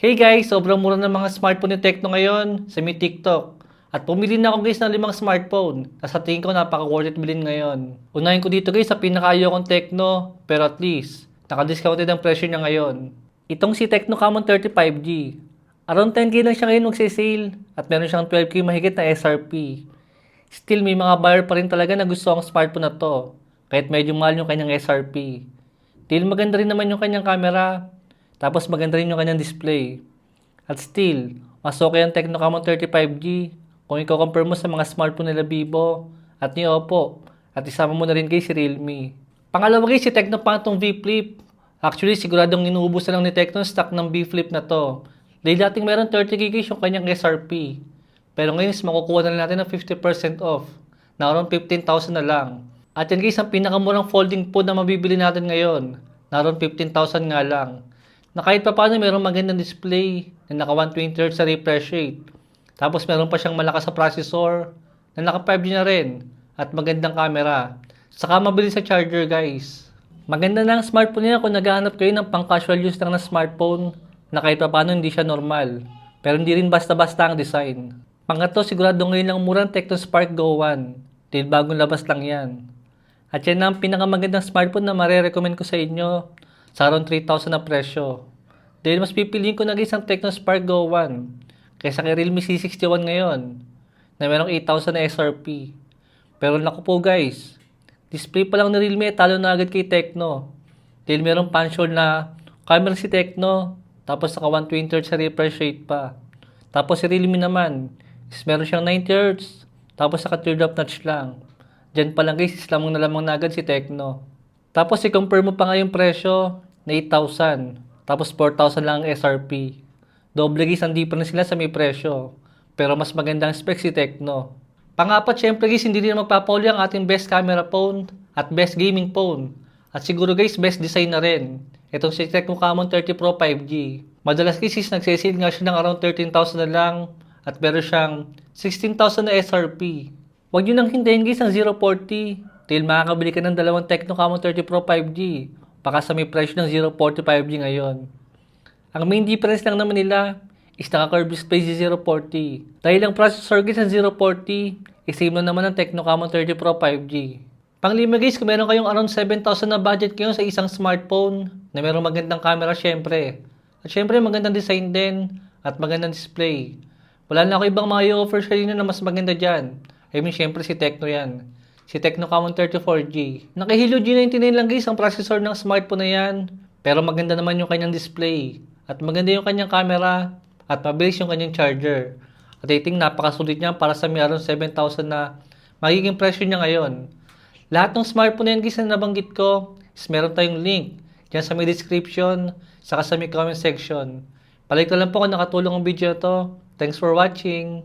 Hey guys, sobrang mura ng mga smartphone ni Tecno ngayon sa Mi TikTok. At pumili na ako guys ng limang smartphone. At sa tingin ko napaka worth it bilhin ngayon. Unahin ko dito guys sa pinakaayaw kong Tecno, pero at least, naka-discounted ang presyo niya ngayon. Itong si Tecno Camon 35G. Around 10k lang siya ngayon magsisale at meron siyang 12k mahigit na SRP. Still, may mga buyer pa rin talaga na gusto ang smartphone na to. Kahit medyo mahal yung kanyang SRP. Still, maganda rin naman yung kanyang camera. Tapos maganda rin yung kanyang display. At still, mas okay ang Tecno Camon 35G kung i-compare mo sa mga smartphone nila Vivo at ni Oppo. At isama mo na rin guys si Realme. Pangalawa guys, si Tecno Phantom V Flip. Actually, siguradong inuubos na lang ni Tecno stock ng V Flip na to. Dahil dating meron 30 gigs yung kanyang SRP. Pero ngayon is makukuha na natin ng 50% off. Na around 15,000 na lang. At yan guys, ang pinakamurang folding phone na mabibili natin ngayon. Na around 15,000 nga lang. Na kahit pa paano mayroong magandang display na naka 120 Hz sa refresh rate. Tapos meron pa siyang malakas sa processor na naka 5G na rin at magandang camera. Saka mabilis sa charger guys. Maganda na ang smartphone niya kung naghahanap kayo ng pang casual use lang na smartphone na kahit pa paano hindi siya normal. Pero hindi rin basta-basta ang design. Pangatlo, sigurado ngayon lang murang Tecno Spark Go 1. Dahil bagong labas lang yan. At yan ang pinakamagandang smartphone na mare-recommend ko sa inyo sa around 3,000 na presyo. Dahil mas pipiliin ko na guys ang Spark Go 1 kaysa kay Realme C61 ngayon na merong 8,000 na SRP. Pero naku po guys, display pa lang ni Realme talo na agad kay Tecno. Dahil merong punch-hole na camera si Tecno tapos naka 120 Hz sa refresh rate pa. Tapos si Realme naman, is meron siyang 90 Hz tapos naka teardrop notch lang. Diyan pa lang guys, is lamang na lamang na agad si Tecno. Tapos i-compare mo pa nga yung presyo na 8,000. Tapos 4,000 lang ang SRP. Doble guys ang difference sila sa may presyo. Pero mas magandang spec si Tecno. Pangapat, syempre guys, hindi rin magpapauli ang ating best camera phone at best gaming phone. At siguro guys, best design na rin. Itong si Tecno Camon 30 Pro 5G. Madalas guys, is nagsisale nga siya ng around 13,000 na lang at meron siyang 16,000 na SRP. Huwag nyo nang hintayin guys ang 040 dahil makakabili ka ng dalawang Tecno Camon 30 Pro 5G baka sa may presyo ng 040 5G ngayon. Ang main difference lang naman nila is naka-curved display si 040. Dahil ang processor guys ng 040 is same lang naman ng Tecno Camon 30 Pro 5G. Panglima guys, kung meron kayong around 7,000 na budget kayo sa isang smartphone na merong magandang camera syempre. At syempre magandang design din at magandang display. Wala na ako ibang mga i-offer sa inyo na mas maganda dyan. I mean syempre si Tecno yan. Si Tecno Camon 34G. Naka-Helio G99 lang guys ang processor ng smartphone na yan. Pero maganda naman yung kanyang display. At maganda yung kanyang camera. At mabilis yung kanyang charger. At think napakasulit niya para sa around 7,000 na magiging presyo niya ngayon. Lahat ng smartphone na yan guys na nabanggit ko is meron tayong link dyan sa may description saka sa may comment section. Palike ko lang po kung nakatulong ang video to. Thanks for watching!